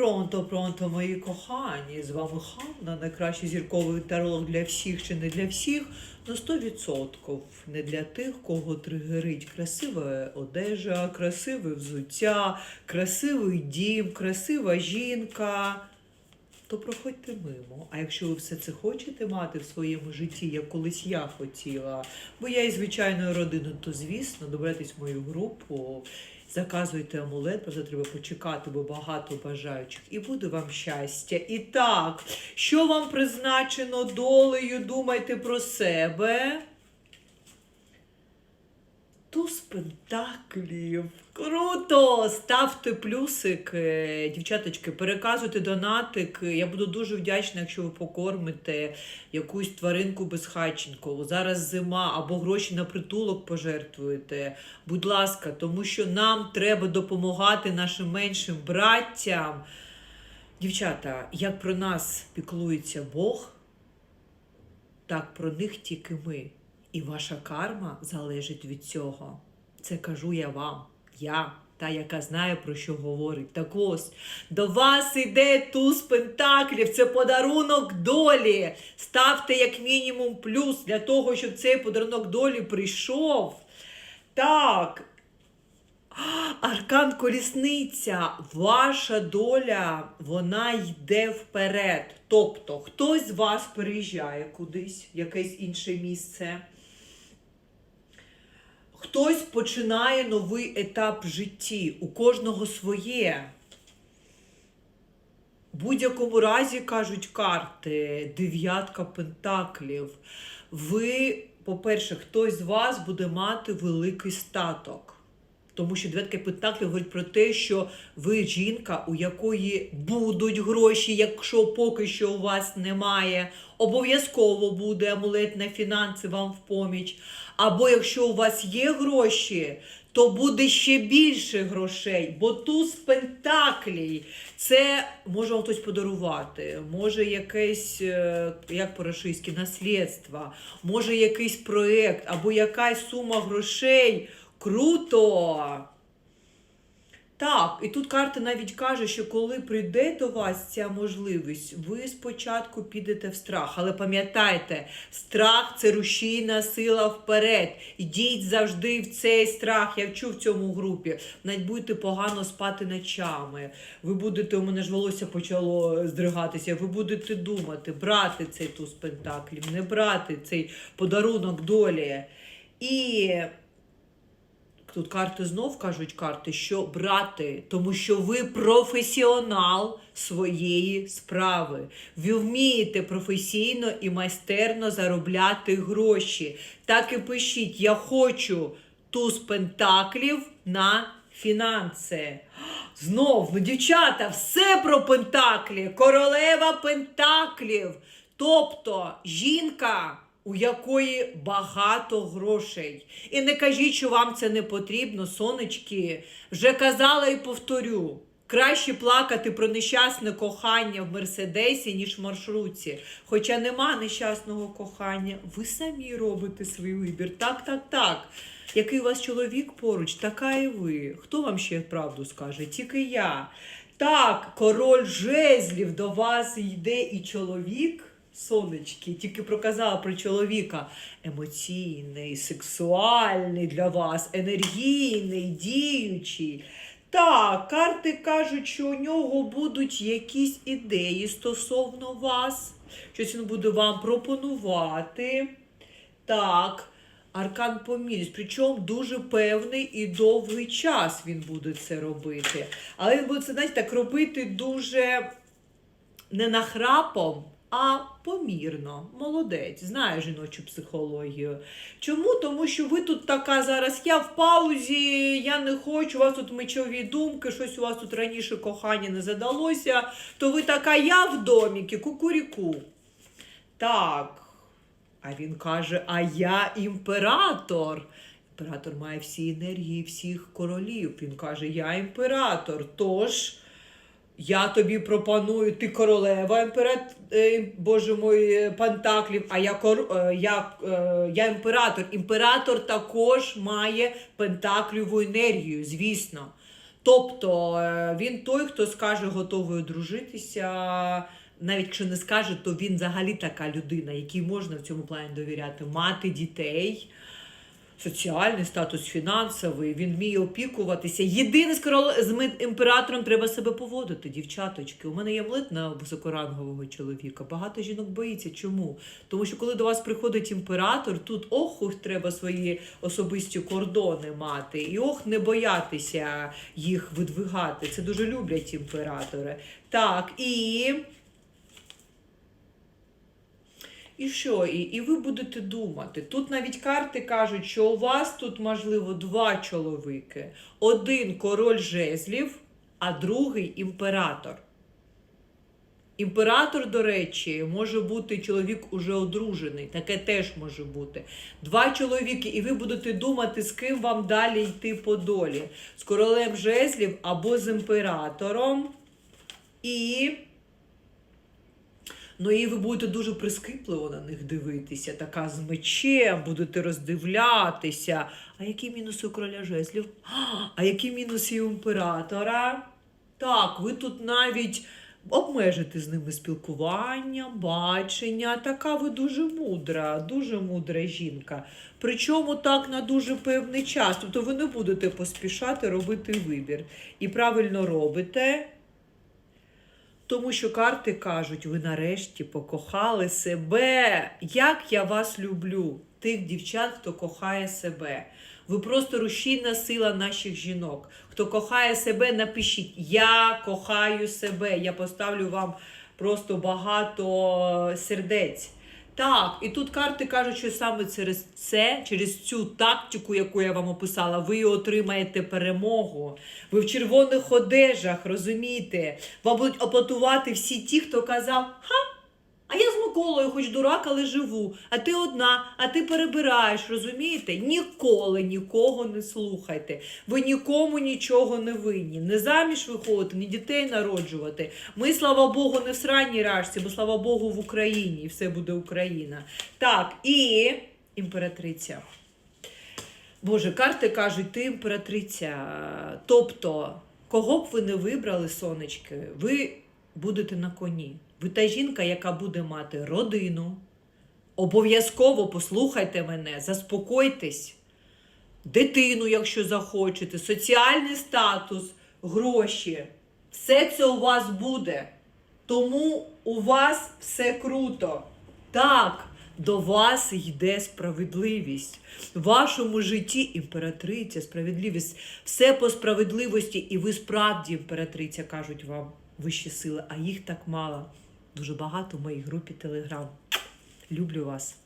Пронто, пронто, мої кохані. З вами Ханна, найкращий зірковий таролог для всіх чи не для всіх. Ну, 100% не для тих, кого тригерить красива одежа, красиве взуття, красивий дім, красива жінка. То проходьте мимо. А якщо ви все це хочете мати в своєму житті, як колись я хотіла, бо я із звичайної родини, то звісно, доберетесь в мою групу. Заказуйте амулет, просто треба почекати, бо багато бажаючих. І буде вам щастя. І так, що вам призначено долею, думайте про себе. Туз пентаклів. Круто! Ставте плюсик, дівчаточки, переказуйте донатик. Я буду дуже вдячна, якщо ви покормите якусь тваринку безхатченкову. Зараз зима або гроші на притулок пожертвуєте. Будь ласка, тому що нам треба допомагати нашим меншим браттям. Дівчата, як про нас піклується Бог, так про них тільки ми. І ваша карма залежить від цього. Це кажу я вам. Я, та, яка знає, про що говорить. Так ось, до вас іде туз пентаклів, це подарунок долі. Ставте як мінімум плюс для того, щоб цей подарунок долі прийшов. Так. Аркан колісниця, ваша доля, вона йде вперед. Тобто, хтось з вас переїжджає кудись, якесь інше місце. Хтось починає новий етап житті, у кожного своє. В будь-якому разі кажуть карти, дев'ятка пентаклів. Ви, по-перше, хтось з вас буде мати великий статок. Тому що дев'ятка пентаклів говорить про те, що ви жінка, у якої будуть гроші, якщо поки що у вас немає. Обов'язково буде амулет на фінанси вам в поміч. Або якщо у вас є гроші, то буде ще більше грошей. Бо туз пентаклей це може вам хтось подарувати, може якесь, е, як по-рашистськи, наслідство, може якийсь проєкт, або якась сума грошей. Круто! Так, і тут карта навіть каже, що коли прийде до вас ця можливість, ви спочатку підете в страх. Але пам'ятайте, страх це рушійна сила вперед. Ідіть завжди в цей страх. Я вчу в цьому групі. Навіть будете погано спати ночами. Ви будете, у мене ж волосся почало здригатися. Ви будете думати, брати цей туз пентаклів, не брати цей подарунок долі. І Тут карти знов кажуть карти, що брати, тому що ви професіонал своєї справи. Ви вмієте професійно і майстерно заробляти гроші. Так і пишіть: я хочу туз пентаклів на фінанси. Знов, ну, дівчата, все про пентаклі, королева пентаклів. Тобто жінка у якої багато грошей. І не кажіть, що вам це не потрібно, сонечки. Вже казала і повторю. Краще плакати про нещасне кохання в Мерседесі, ніж в маршрутці. Хоча нема нещасного кохання, ви самі робите свій вибір. Так, так, так. Який у вас чоловік поруч, така і ви. Хто вам ще правду скаже? Тільки я. Так, король жезлів до вас йде і чоловік. Сонечки, тільки проказала про чоловіка. Емоційний, сексуальний для вас, енергійний, діючий. Так, карти кажуть, що у нього будуть якісь ідеї стосовно вас. Щось він буде вам пропонувати. Так, аркан помірність. Причому дуже певний і довгий час він буде це робити. Але він буде це, знаєте, так робити дуже не нахрапом, а помірно. Молодець, знає жіночу психологію. Чому? Тому що ви тут така зараз, я в паузі, я не хочу, у вас тут мечові думки, щось у вас тут раніше кохання не задалося, то ви така, я в доміки, кукуріку. Так. А він каже: А я імператор. Імператор має всі енергії всіх королів. Він каже: Я імператор. Тож. Я тобі пропоную, ти королева імперат, е, Боже мой, е, Пентаклів, а я, кор, е, я, я імператор. Імператор також має пентакліву енергію, звісно. Тобто він той, хто скаже, готовий одружитися. Навіть якщо не скаже, то він взагалі така людина, якій можна в цьому плані довіряти, мати дітей, соціальний статус фінансовий, він вміє опікуватися. Єдине з корол- з імператором треба себе поводити, дівчаточки. У мене є млит на високорангового чоловіка. Багато жінок боїться. Чому? Тому що коли до вас приходить імператор, тут ох, треба свої особисті кордони мати, і ох, не боятися їх видвигати. Це дуже люблять імператори. Так, і. І що? І, і ви будете думати. Тут навіть карти кажуть, що у вас тут, можливо, два чоловіки. Один король жезлів, а другий імператор. Імператор, до речі, може бути чоловік уже одружений. Таке теж може бути. Два чоловіки, і ви будете думати, з ким вам далі йти по долі. З королем жезлів або з імператором. І. Ну і ви будете дуже прискіпливо на них дивитися, така з мечем, будете роздивлятися. А які мінуси у короля жезлів? А, які мінуси у імператора? Так, ви тут навіть обмежите з ними спілкування, бачення. Така ви дуже мудра, дуже мудра жінка. Причому так на дуже певний час. Тобто ви не будете поспішати робити вибір. І правильно робите. Тому що карти кажуть, ви нарешті покохали себе. Як я вас люблю, тих дівчат, хто кохає себе. Ви просто рушійна сила наших жінок. Хто кохає себе, напишіть Я кохаю себе. Я поставлю вам просто багато сердець. Так, і тут карти кажуть, що саме через це, через цю тактику, яку я вам описала, ви отримаєте перемогу. Ви в червоних одежах, розумієте? Вам будуть оплатувати всі ті, хто казав, ха, я хоч дурак, але живу. А ти одна, а ти перебираєш, розумієте? Ніколи нікого не слухайте. Ви нікому нічого не винні. Не заміж виходити, ні дітей народжувати. Ми, слава Богу, не в сранній рашці, бо слава Богу, в Україні, і все буде Україна. Так, і імператриця. Боже, карти кажуть, ти імператриця. Тобто, кого б ви не вибрали, сонечки, ви будете на коні. Ви та жінка, яка буде мати родину. Обов'язково послухайте мене, заспокойтесь. Дитину, якщо захочете, соціальний статус, гроші. Все це у вас буде. Тому у вас все круто. Так, до вас йде справедливість. В вашому житті імператриця, справедливість, все по справедливості, і ви справді імператриця, кажуть вам вищі сили, а їх так мало. Дуже багато в моїй групі Телеграм. Люблю вас.